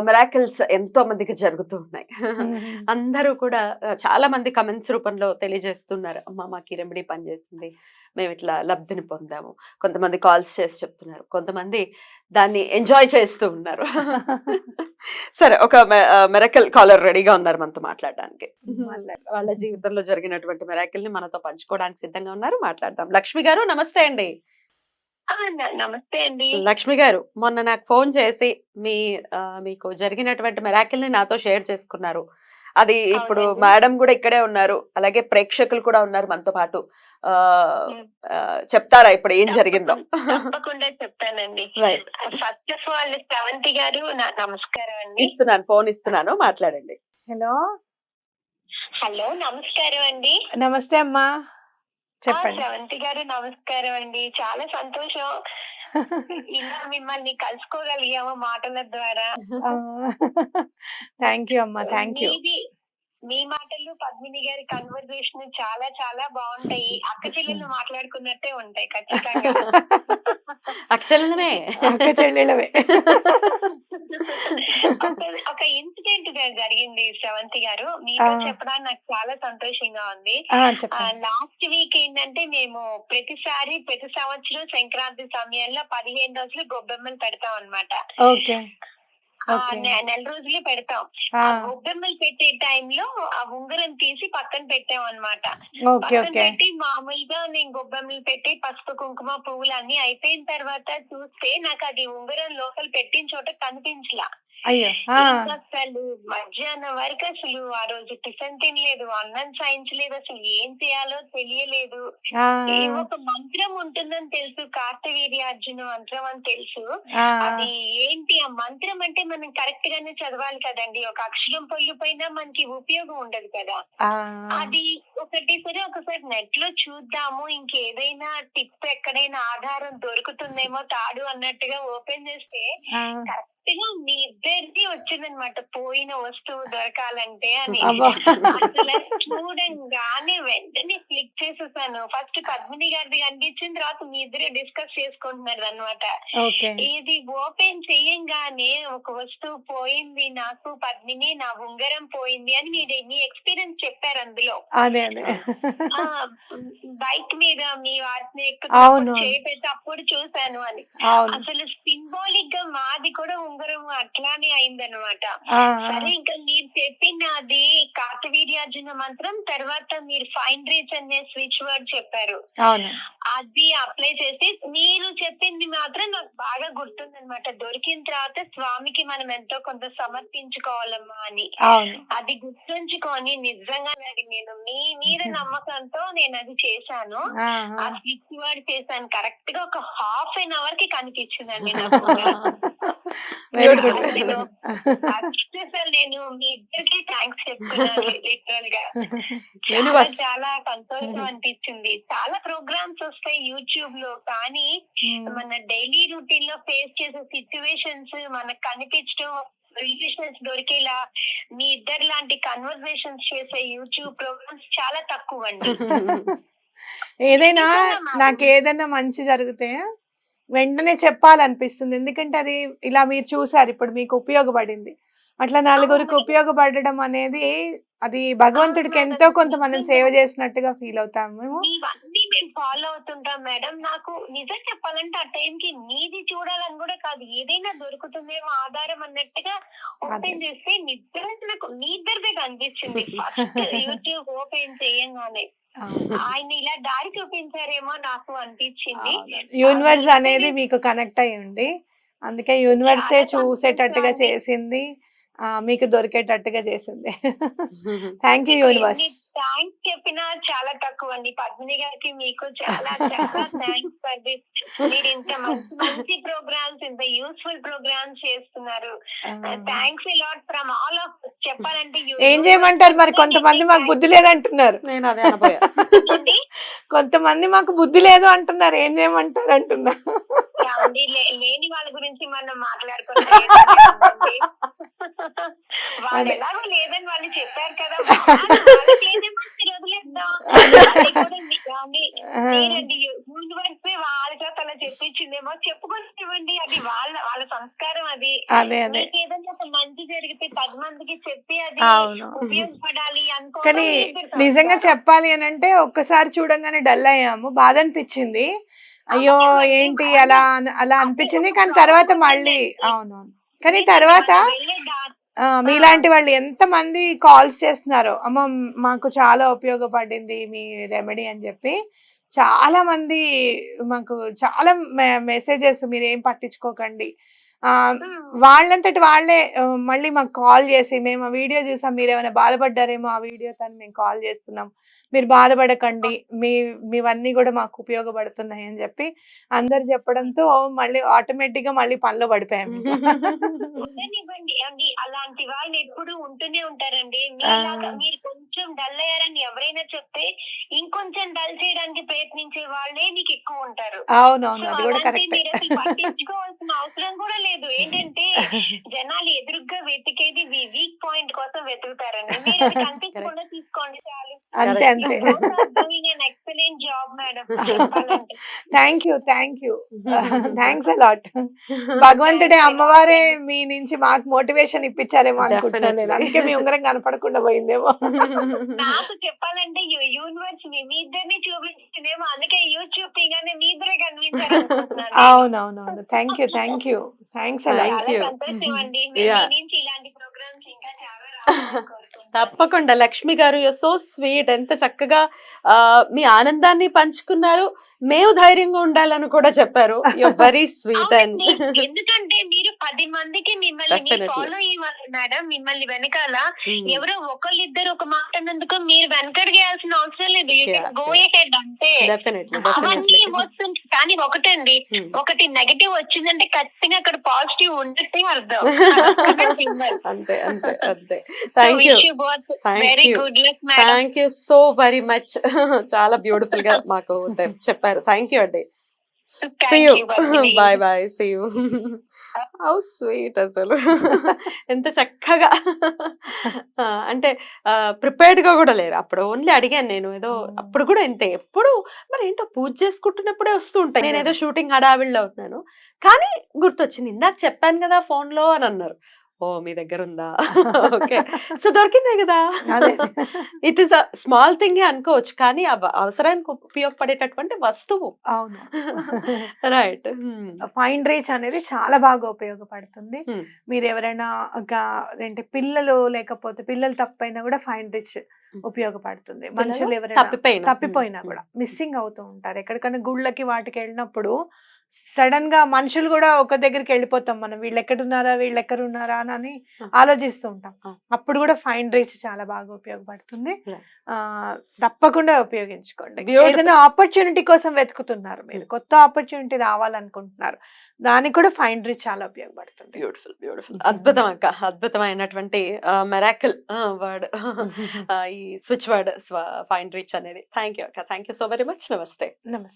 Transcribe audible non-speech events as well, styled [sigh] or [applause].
Miracles ఎంతో మందికి జరుగుతూ ఉన్నాయి. అందరూ కూడా చాలా మంది కమెంట్స్ రూపంలో తెలియజేస్తున్నారు అమ్మ మాకు రెమెడీ పనిచేసింది మేము ఇట్లా లబ్ధిని పొందాము. కొంతమంది కాల్స్ చేసి చెప్తున్నారు కొంతమంది దాన్ని ఎంజాయ్ చేస్తూ ఉన్నారు. [laughs] సరే ఒక మెరకల్ కాలర్ రెడీగా ఉన్నారు మనతో మాట్లాడడానికి. మాట్లాడు. వాళ్ళ జీవితంలో జరిగినటువంటి మెరాకిల్ని మనతో పంచుకోవడానికి సిద్ధంగా ఉన్నారు మాట్లాడదాం. లక్ష్మి గారు నమస్తే అండి. నమస్తే అండి. లక్ష్మి గారు మొన్న నాకు ఫోన్ చేసి మీ మీకు జరిగినటువంటి మెరాకిల్ని నాతో షేర్ చేసుకున్నారు. అది ఇప్పుడు. మేడం కూడా ఇక్కడే ఉన్నారు అలాగే ప్రేక్షకులు కూడా ఉన్నారు మనతో పాటు. చెప్తారా ఇప్పుడు ఏం జరిగిందో? తప్పకుండా చెప్తానండి. Right first of all Sravanthi garu నమస్కారం అండి. ఇస్తున్నాను ఫోన్ ఇస్తున్నాను మాట్లాడండి. హలో. హలో నమస్కారం అండి. నమస్తే అమ్మా. చెప్పండి. శ్రవంతి గారు నమస్కారం అండి. చాలా సంతోషం. ఇలా మిమ్మల్ని కలుసుకోగలిగాము మాటల ద్వారా. థ్యాంక్ యూ అమ్మా థ్యాంక్ యూ. మీ మాటలు పద్మిని గారి కన్వర్జేషన్ చాలా చాలా బాగుంటాయి. అక్క చెల్లెలు మాట్లాడుకున్నట్టే ఉంటాయి ఖచ్చితంగా. అక్షలమే అక్క చెల్లెలవే. ఒక- ఇన్సిడెంట్ జరిగింది శ్రవంతి గారు మీతో. చెప్పడానికి నాకు చాలా సంతోషంగా ఉంది లాస్ట్ వీక్ ఏంటంటే మేము ప్రతిసారి ప్రతి సంవత్సరం సంక్రాంతి సమయంలో పదిహేను రోజులు గొబ్బెమ్మలు పెడతాం. నె- నెల రోజులు పెడతాం. గొబ్బెమ్మలు పెట్టే టైంలో ఆ ఉంగరం తీసి పక్కన పెట్టాం అన్నమాట ఓకే పక్కన పెట్టి మామూలుగా నేను గొబ్బెమ్మలు పెట్టి పసుపు కుంకుమ పువ్వులు అన్ని అయిపోయిన తర్వాత చూస్తే నాకు అది ఉంగరం లోపల పెట్టిన చోట కనిపించలా. అయ్యో [laughs] అసలు మధ్యాహ్నం వరకు అసలు ఆ రోజు టిఫిన్ తినలేదు. అన్నం సాయించలేదు అసలు ఏం చేయాలో తెలియలేదు. ఒక మంత్రం ఉంటుందని తెలుసు. కార్తవీర్యార్జున మంత్రం అని తెలుసు. అది ఏంటి? ఆ మంత్రం అంటే మనం కరెక్ట్ గానే చదవాలి కదండి. ఒక అక్షరం పొల్లిపోయినా మనకి ఉపయోగం ఉండదు కదా. అది ఒకటి సరే ఒకసారి నెట్లో చూద్దాము. ఇంకేదైనా టిప్ ఎక్కడైనా ఆధారం దొరుకుతుందేమో తాడు అన్నట్టుగా ఓపెన్ చేస్తే ఆ, కరెక్ట్గా మీ ఇద్దరిది వచ్చిందనమాట పోయిన వస్తువు దొరకాలంటే అని. చూడంగానే వెంటనే క్లిక్ చేసేసాను. ఫస్ట్ పద్మిని గారిది కనిపించిన తర్వాత మీ ఇద్దరే డిస్కస్ చేసుకుంటున్నారు అనమాట ఇది ఓపెన్ చేయంగానే ఒక వస్తువు పోయింది నాకు పద్మిని నా ఉంగరం పోయింది అని మీరు మీ ఎక్స్పీరియన్స్ చెప్పారు అందులో. అదే అదే. ఆ బైక్ మీద మీ వాటిని. ఎక్కువ చేపెట్టి అప్పుడు చూసాను అని. అసలు సింబాలిక్గా మాది కూడా ఉంగరం అట్లానే అయిందనమాట సరే ఇంకా మీరు చెప్పిన అది కార్తవీర్యార్జున మంత్రం తర్వాత మీరు ఫైన్ రీచ్ అనే స్విచ్ వర్డ్ చెప్పారు. అది అప్లై చేసి మీరు చెప్పింది మాత్రం నాకు బాగా గుర్తుందన్నమాట. దొరికిన తర్వాత స్వామికి మనం ఎంతో కొంత సమర్పించుకోవాలమ్మా అని. అది గుర్తుంచుకొని నిజంగా అది నేను మీ మీద [laughs] నమ్మకంతో నేను అది చేశాను. ఆ. స్విచ్ వర్డ్ చేశాను. కరెక్ట్గా ఒక హాఫ్ అన్ అవర్కి కనిపించిందండి నాకు [laughs] [laughs] నేను మీ ఇద్దరికి థ్యాంక్స్ చెప్తున్నాను లిటరల్గా చాలా సంతోషం అనిపించింది. చాలా ప్రోగ్రామ్స్ వస్తాయి యూట్యూబ్లో కానీ మన డైలీ రొటీన్లో ఫేస్ చేసే సిచ్యువేషన్స్ మనకు కనిపించడం రిలేషన్స్ దొరికేలా మీ ఇద్దరు లాంటి కన్వర్సేషన్స్ చేసే యూట్యూబ్ ప్రోగ్రామ్స్ చాలా తక్కువ అండి [laughs] ఏదైనా. నాకు ఏదైనా మంచి జరిగితే వెంటనే చెప్పాలనిపిస్తుంది. ఎందుకంటే అది ఇలా మీరు చూసారు ఇప్పుడు మీకు ఉపయోగపడింది. అట్లా నలుగురికి. ఉపయోగపడడం అనేది అది భగవంతుడికి ఎంతో కొంత. మనం సేవ చేసినట్టుగా ఫీల్ అవుతాం మేము. ఫాలో అవుతుంటాం మేడం. నాకు నిజం చెప్పాలంటే ఆ టైం కి మీది చూడాలని కూడా కాదు. ఏదైనా దొరుకుతుందేమో ఆధారం అన్నట్టుగా ఓపెన్ చేస్తే నిజంగా నాకు మీ ఇద్దరిదే కనిపించింది [laughs] యూట్యూబ్ ఓపెన్ చేయంగానే. ఆయన ఇలా దారి చూపించారేమో నాకు అనిపించింది. యూనివర్స్ అనేది మీకు కనెక్ట్ అయ్యి ఉంది. అందుకే యూనివర్సే చూసేటట్టుగా. చేసింది. మీకు దొరికేటట్టుగా చేసింది. థ్యాంక్ యూ యూనివర్స్ థ్యాంక్స్ చెప్పినా చాలా తక్కువ అండి. పద్మిని గారికి మీకు చాలా చాలా థ్యాంక్స్ ఫర్ దిస్ మీరు ఇంత మంచి మంచి ప్రోగ్రామ్స్ ఇంత యూస్ఫుల్ ప్రోగ్రామ్స్ చేస్తున్నారు. Thanks lot from all of చెప్పాలంటే ఏం చేయమంటారు మరి కొంతమంది మాకు బుద్ధి లేదంటున్నారు నేను అదే? కొంతమంది మాకు బుద్ధి లేదు అంటున్నారు ఏం చేయమంటారు? లే- లేని వాళ్ళ గురించి మనం మాట్లాడుకుంటాం వాళ్ళు అదే. ఎలాగో లేదని వాళ్ళు చెప్పారు కదా వాళ్ళు- వాళ్ళకి లేదేమో మీరు వదిలేద్దాం. అది కూడా మీ- ఏమండి? మీరండి యూనివర్స్ వాళ్ళ చేత అలా చెప్పించిందేమో చెప్పుకొని ఇవ్వండి అది వాళ్ళ వాళ్ళ సంస్కారం అది అదే అదే ఏదైనా మంచి జరిగితే పది మందికి చెప్పి అది ఉపయోగపడాలి అనుకో కానీ నిజంగా చెప్పాలి అని అంటే ఒక్కసారి చూడంగానే డల్ అయ్యాము. బాధ అనిపించింది. అయ్యో ఏంటి అలా అలా అనిపించింది. కానీ తర్వాత మళ్ళీ అవునవును కానీ తర్వాత మీలాంటి వాళ్ళు ఎంత మంది కాల్స్ చేస్తున్నారో. అమ్మ మాకు చాలా ఉపయోగపడింది మీ రెమెడీ అని చెప్పి చాలా మంది మాకు చాలా మెసేజెస్ మీరు ఏం పట్టించుకోకండి. వాళ్ళంతటి వాళ్ళే మళ్ళీ మాకు కాల్ చేసి మేము ఆ వీడియో చూసాం మీరు ఏమైనా బాధపడ్డారేమో ఆ వీడియో తను మేము కాల్ చేస్తున్నాం. మీరు బాధపడకండి మీ మీవన్నీ కూడా మాకు ఉపయోగపడుతున్నాయి అని చెప్పి అందరు చెప్పడంతో మళ్ళీ ఆటోమేటిక్గా మళ్ళీ పనిలో పడిపోయాము [laughs] ఉండనివ్వండి అండి. అలాంటి వాళ్ళు ఎప్పుడు ఉంటూనే ఉంటారండి. మీలాగా. మీరు కొంచెం డల్ అయ్యారని ఎవరైనా చెప్తే ఇంకొంచెం డల్ చేయడానికి ప్రయత్నించే వాళ్ళే మీకు ఎక్కువ ఉంటారు. అవునవును అది కూడా కరెక్ట్. మీరు అసలు పట్టించుకోవాల్సిన అవసరం కూడా లేదు. ఏంటంటే [laughs] జనాలు ఎదురుగ్గా వెతికేది మీ వీక్ పాయింట్ కోసం వెతుకుతారండి. మీరు కనిపించకుండా [laughs] తీసుకోండి చాలు. అంతే. అంతే. Excellent job madam thank you thank you thanks a lot భగవంతుడే అమ్మవారే మీ నుంచి మాకు మోటివేషన్ ఇప్పించారేమో అనుకుంటున్నాను నేను. అందుకే మీ ఉంగరం కనపడకుండా పోయిందేమో నాకు చెప్పాలంటే యూనివర్స్ మీ ఇద్దరిని చూపించిందేమో అందుకే యూట్యూబ్ తీగానే మీ ఇద్దరే కనిపించారు. అవునవునవును thank you thank you thanks you. సంతోషం అండి ఇలాంటి ప్రోగ్రామ్స్ ఇంకా చాలా. తప్పకుండా. లక్ష్మి గారు యూ సో స్వీట్ ఎంత చక్కగా ఆ, మీ ఆనందాన్ని పంచుకున్నారు. మేము ధైర్యంగా ఉండాలని కూడా చెప్పారు. You very sweet and. ఎందుకంటే మీరు పది మందికి మిమ్మల్ని. ఫాలో అయ్యేవాళ్ళు మేడం మిమ్మల్ని వెనకాల ఎవరో ఒకళ్ళిద్దరు ఒక మాట అన్నందుకు మీరు వెనకడిగేయాల్సిన అవసరం లేదు. Go yeah. హెడ్ అంతే. డెఫినెట్లీ అవన్నీ వస్తుంది కానీ ఒకటండి ఒకటి నెగటివ్ వచ్చిందంటే ఖచ్చితంగా అక్కడ పాజిటివ్ ఉన్నట్టే అర్థం. [laughs] అంతే అంతే అంతే. Thank you luck madam. Thank you so very much చాలా బ్యూటిఫుల్గా [laughs] మాకు చెప్పారు. థ్యాంక్ యూ అండి you. Bye bye see you how sweet అసలు. [laughs] ఎంత చక్కగా. [laughs] అంటే ప్రిపేర్డ్గా కూడా లేరు. అప్పుడు ఓన్లీ అడిగాను నేను. ఏదో అప్పుడు కూడా ఇంతే. ఎప్పుడు మరి ఏంటో పూజ చేసుకుంటున్నప్పుడే వస్తూ ఉంటాయి. నేను ఏదో షూటింగ్ హడావిడిలో అవుతున్నాను కానీ గుర్తొచ్చింది. ఇందాక చెప్పాను కదా ఫోన్లో అని అన్నారు. ఓ మీ దగ్గర ఉందా [laughs] ఓకే. సో దొరికిందే కదా. It is a small thing అనుకోవచ్చు కానీ అవ- అవసరానికి ఉపయోగపడేటటువంటి వస్తువు. అవును. రైట్ ఫైన్ రీచ్ అనేది చాలా బాగా ఉపయోగపడుతుంది. Hmm. మీరు ఎవరైనా ఏంటి పిల్లలు లేకపోతే పిల్లలు తప్పైనా కూడా ఫైన్ రీచ్ ఉపయోగపడుతుంది. మనుషులు ఎవరైనా తప్పిపోయిన. తప్పిపోయినా కూడా. మిస్సింగ్ అవుతూ ఉంటారు. ఎక్కడికైనా గుళ్ళకి వాటికి వెళ్ళినప్పుడు సడన్గా మనుషులు కూడా ఒక దగ్గరికి వెళ్ళిపోతాం మనం. వీళ్ళు ఎక్కడున్నారా? వీళ్ళు ఎక్కడున్నారా? అని. ఆలోచిస్తూ ఉంటాం. అప్పుడు కూడా ఫైన్ రీచ్ చాలా బాగా ఉపయోగపడుతుంది. తప్పకుండా ఉపయోగించుకోండి. ఏదైనా ఆపర్చునిటీ కోసం వెతుకుతున్నారు మీరు. కొత్త ఆపర్చునిటీ రావాలనుకుంటున్నారు. దానికి కూడా ఫైన్ రీచ్ చాలా ఉపయోగపడుతుంది. బ్యూటిఫుల్ బ్యూటిఫుల్ అద్భుతం అక్క అద్భుతమైనటువంటి మెరాకిల్ వర్డ్ ఈ స్విచ్ వర్డ్ ఫైన్ రీచ్ అనేది. థ్యాంక్ యూ అక్క. Thank you so very much నమస్తే నమస్తే